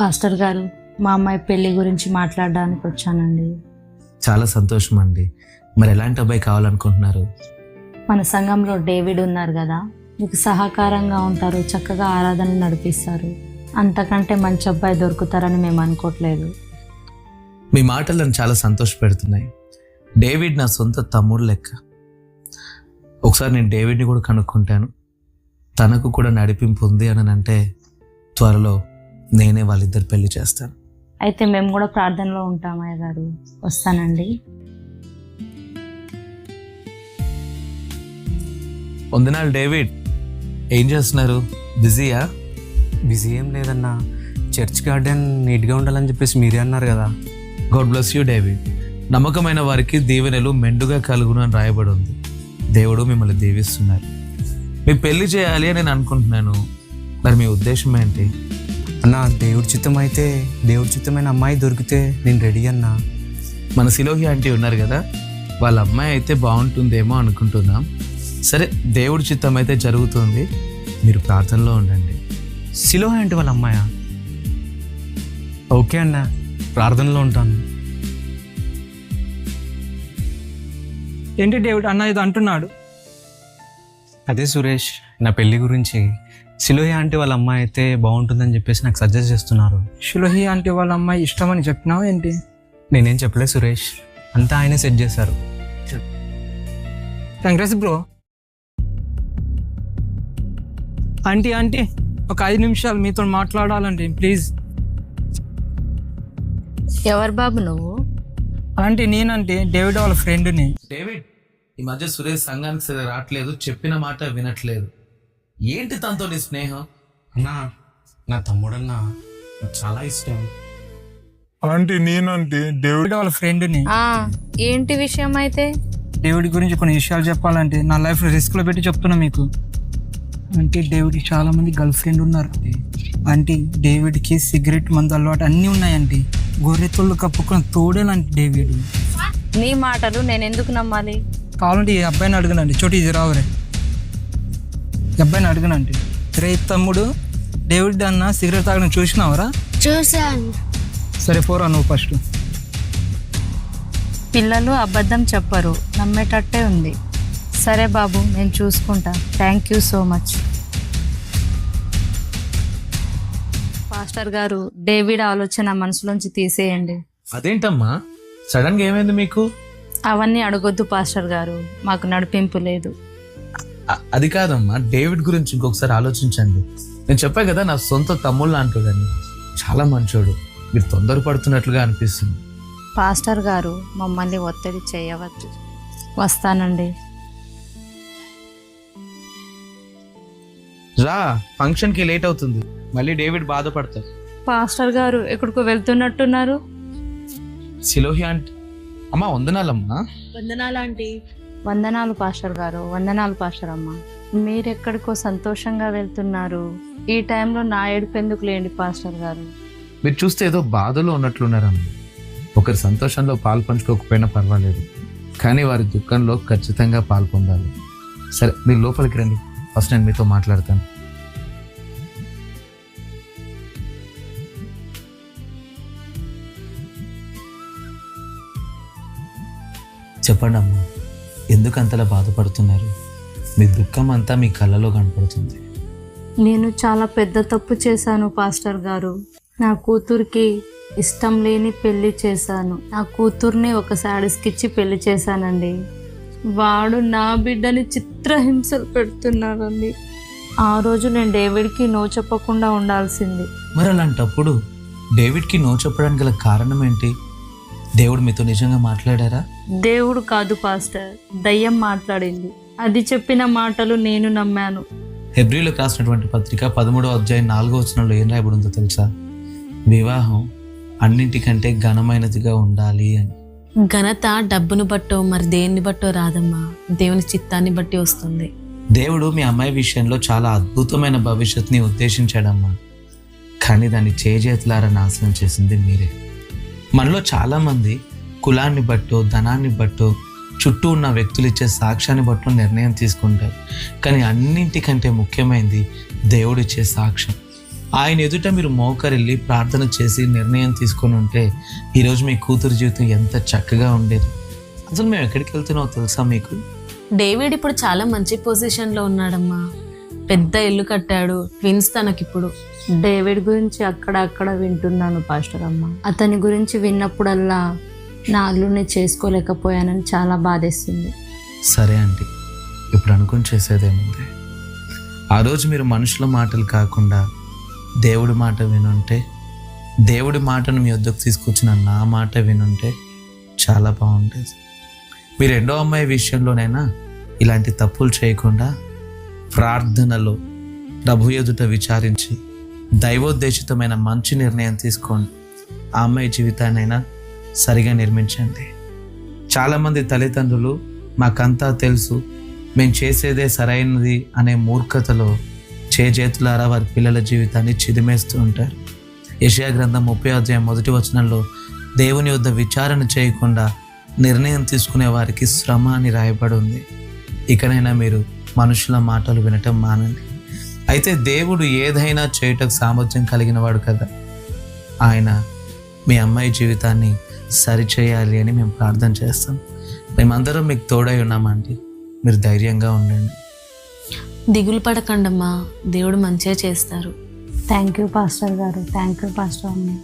Pastor గారు మా అమ్మాయి పెళ్ళి గురించి మాట్లాడడానికి వచ్చానండి. చాలా సంతోషం అండి. మరి ఎలాంటి అబ్బాయి కావాలనుకుంటున్నారు? మన సంఘంలో డేవిడ్ ఉన్నారు కదా మీకు సహకారంగా ఉంటారు చక్కగా ఆరాధన నడిపిస్తారు. అంతకంటే మంచి అబ్బాయి దొరుకుతారని మేము అనుకోవట్లేదు మీ మాటలు నన్ను చాలా సంతోష పెడుతున్నాయి డేవిడ్ నా సొంత తమ్ముడు లెక్క. ఒకసారి నేను డేవిడ్ని కూడా కనుక్కుంటాను. తనకు కూడా నడిపింపు ఉంది అని అంటే త్వరలో నేనే వాళ్ళిద్దరు పెళ్ళి చేస్తాను. అయితే మేము కూడా ప్రార్థనలో ఉంటాం అయ్య గారు. వస్తానండి. వందనాలు డేవిడ్. ఏం చేస్తున్నారు? బిజీయా? బిజీ ఏం లేదన్నా. చర్చ్ గార్డెన్ నీట్గా ఉండాలని చెప్పేసి మీరే అన్నారు కదా. God bless you David. నమ్మకమైన వారికి దీవెనలు మెండుగా కలుగును అని రాయబడి ఉంది. దేవుడు మిమ్మల్ని దీవిస్తున్నారు. మీ పెళ్ళి చేయాలి అని నేను అనుకుంటున్నాను. మరి మీ ఉద్దేశం ఏంటి? అన్న దేవుడి చిత్తం అయితే దేవుడి చిత్తమైన అమ్మాయి దొరికితే నేను రెడీ అన్నా. మన సిలోహి ఆంటీ ఉన్నారు కదా వాళ్ళ అమ్మాయి అయితే బాగుంటుందేమో అనుకుంటున్నాం. సరే దేవుడి చిత్తం అయితే జరుగుతుంది. మీరు ప్రార్థనలో ఉండండి. సిలో అంటే వాళ్ళ అమ్మాయా? ఓకే అన్న ప్రార్థనలో ఉంటాను. ఏంటి డేవిడ్ అన్న ఇది అంటున్నాడు. అదే సురేష్ నా పెళ్ళి గురించి సిలోయ అంటే వాళ్ళ అమ్మాయి అయితే బాగుంటుందని చెప్పేసి నాకు సజెస్ట్ చేస్తున్నారు. షులహి అంటే వాళ్ళ అమ్మాయి ఇష్టమని చెప్పినావు ఏంటి? నేనేం చెప్పలేదు సురేష్. అంతా ఆయనే సెట్ చేశారు. కంగ్రెస్ బ్రో ఆంటీ ఆంటీ ఒక ఐదు నిమిషాలు మీతో మాట్లాడాలండి ప్లీజ్ ఎవరు బాబు నువ్వు? ఆంటీ నేనంటే డేవిడ్ వాళ్ళ ఫ్రెండ్ని డేవిడ్ ఈ మధ్య సురేష్ సంఘానికి సరే రావట్లేదు చెప్పిన మాట వినట్లేదు. ఏంటి తనతో నీ స్నేహం? అన్నా నా తమ్ముడన్నా నాకు చాలా ఇష్టం. ఆంటీ నేనంటే డేవిడ్ డేవిడ్ వాళ్ళ ఫ్రెండ్ని. ఆ, ఏంటి విషయం అయితే? డేవిడ్ గురించి కొన్ని విషయాలు చెప్పాలంటే నా లైఫ్ రిస్క్లో పెట్టి చెప్తున్నా మీకు. అంటే డేవిడ్ చాలా మంది గర్ల్ ఫ్రెండ్ ఉన్నారు. అంటే డేవిడ్కి సిగరెట్ మందు అలవాటు అన్నీ ఉన్నాయండి గొర్రెతోళ్ళు కప్పుకొని తోడేలంటే డేవిడ్ నీ మాటలు నేను ఎందుకు నమ్మాలి? కావాలంటే ఈ అబ్బాయిని అడగనండి చోటు ఇది రావురే. అబ్బాయిని అడగనండి రే తమ్ముడు డేవిడ్ అన్న సిగరెట్ తాగడం చూసినావరా? చూశాను. సరే పోరా నువ్వు ఫస్ట్. పిల్లలు అబద్ధం చెప్పరు నమ్మేటట్టే ఉంది. సరే బాబు నేను చూసుకుంటా. Thank you so much pastor గారు డేవిడ్ ఆలోచన మనసులోంచి తీసేయండి. అదేంటమ్మా? సడన్గా ఏమైంది మీకు? అవన్నీ అడగొద్దు పాస్టర్ గారు. మాకు నడిపింపు లేదు. అది కాదమ్మా. డేవిడ్ గురించి ఇంకొకసారి ఆలోచించండి. నేను చెప్పా కదా నా సొంత తమ్ముళ్ళు అంటాడని చాలా మంచోడు. మీరు తొందరపడుతున్నట్లుగా అనిపిస్తుంది. పాస్టర్ గారు మమ్మల్ని ఒత్తిడి చేయవద్దు. వస్తానండి. రా ఫంక్షన్కి లేట్ అవుతుంది. మళ్ళీ డేవిడ్ బాధపడతారు పాస్టర్ గారు ఎక్కడికో వెళ్తున్నట్టున్నారు. సిలోహి అంటే అమ్మా వందనాలమ్మా. వందనాలు పాస్టర్ గారు వందనాలు పాస్టర్ అమ్మ. మీరెక్కడికో సంతోషంగా వెళ్తున్నారు. ఈ టైంలో నా ఏడుపు ఎందుకు లేండి పాస్టర్ గారు? మీరు చూస్తే ఏదో బాధలో ఉన్నట్లున్నారమ్మా ఒకరి సంతోషంలో పాలు పంచుకోకపోయినా పర్వాలేదు. కానీ వారి దుఃఖంలో ఖచ్చితంగా పాలు పొందాలి. సరే మీరు లోపలికి రండి. ఫస్ట్ నేను మీతో మాట్లాడతాను. చెప్పండి అమ్మా ఎందుకు అంతలా బాధపడుతున్నారు? మీ దుఃఖం అంతా మీ కళ్ళలో కనపడుతుంది. నేను చాలా పెద్ద తప్పు చేశాను పాస్టర్ గారు. నా కూతురికి ఇష్టం లేని పెళ్ళి చేశాను. నా కూతుర్ని ఒక శాడీస్కి ఇచ్చి పెళ్ళి చేశానండి. వాడు నా బిడ్డని చిత్రహింసలు పెడుతున్నాడండి ఆ రోజు నేను డేవిడ్కి నో చెప్పకుండా ఉండాల్సింది. మరి అలాంటప్పుడు డేవిడ్కి నో చెప్పడానికి గల కారణం ఏంటి? దేవుడు మీతో నిజంగా మాట్లాడారా? దేవుడు కాదు పాస్టర్. దయ్యం మాట్లాడింది. అది చెప్పిన మాటలు నేను నమ్మాను. హెబ్రిలకు రాసినటువంటి పత్రిక పదమూడో అధ్యాయం నాలుగో వచనంలో ఏం రాయబడి ఉందో తెలుసా? వివాహం అన్నింటికంటే ఘనమైనదిగా ఉండాలి అని. ఘనత డబ్బును బట్టో మరి దేన్ని బట్టో రాదమ్మా? దేవుని చిత్తాన్ని బట్టి వస్తుంది. దేవుడు మీ అమ్మాయి విషయంలో చాలా అద్భుతమైన భవిష్యత్తుని ఉద్దేశించాడమ్మా. కానీ దాన్ని చేజేతులారా నాశనం చేసింది మీరే. మనలో చాలామంది కులాన్ని బట్టో ధనాన్ని బట్టో చుట్టూ ఉన్న వ్యక్తులు ఇచ్చే సాక్ష్యాన్ని బట్టో నిర్ణయం తీసుకుంటారు. కానీ అన్నింటికంటే ముఖ్యమైనది దేవుడిచ్చే సాక్ష్యం. ఆయన ఎదుట మీరు మోకరిల్లి ప్రార్థన చేసి నిర్ణయం తీసుకొని ఉంటే ఈరోజు మీ కూతురు జీవితం ఎంత చక్కగా ఉండేది. అసలు మేము ఎక్కడికి వెళ్తున్నామో తెలుసా మీకు? డేవిడ్ ఇప్పుడు చాలా మంచి పొజిషన్లో ఉన్నాడమ్మా. పెద్ద ఇల్లు కట్టాడు. ట్విన్స్ తనకిప్పుడు. డేవిడ్ గురించి అక్కడ అక్కడ వింటున్నాను పాస్టర్ అమ్మ. అతని గురించి విన్నప్పుడల్లా నా అల్లుని చేసుకోలేకపోయానని చాలా బాధేస్తుంది. సరే అండి ఇప్పుడు అనుకుని చేసేదేముంది ఆ రోజు మీరు మనుషుల మాటలు కాకుండా దేవుడి మాట వినుంటే దేవుడి మాటను మీ వద్దకు తీసుకొచ్చిన నా మాట వినుంటే చాలా బాగుండేది. మీ రెండో అమ్మాయి విషయంలోనైనా ఇలాంటి తప్పులు చేయకుండా ప్రార్థనలో ప్రభు ఎదుట విచారించి దైవోద్దేశితమైన మంచి నిర్ణయం తీసుకోండి. ఆ అమ్మాయి జీవితాన్నైనా సరిగా నిర్మించండి. చాలామంది తల్లిదండ్రులు మాకంతా తెలుసు మేము చేసేదే సరైనది అనే మూర్ఖతలో చేజేతులారా వారి పిల్లల జీవితాన్ని చిదిమేస్తూ ఉంటారు. యెషయా గ్రంథం ముప్పై అధ్యాయం మొదటి వచనంలో దేవుని వద్ద విచారణ చేయకుండా నిర్ణయం తీసుకునే వారికి శ్రమ అని రాయబడి ఉంది. ఇకనైనా మీరు మనుషుల మాటలు వినటం మానండి. అయితే దేవుడు ఏదైనా చేయుటకు సామర్థ్యం కలిగిన వాడు కదా. ఆయన మీ అమ్మాయి జీవితాన్ని సరిచేయాలి అని మేము ప్రార్థన చేస్తాం. మేమందరం మీకు తోడై ఉన్నామండి. మీరు ధైర్యంగా ఉండండి. దిగులు పడకండమ్మా. దేవుడు మంచిగా చేస్తారు. థ్యాంక్ యూ పాస్టర్ గారు. థ్యాంక్ యూ పాస్టర్ అమ్మ.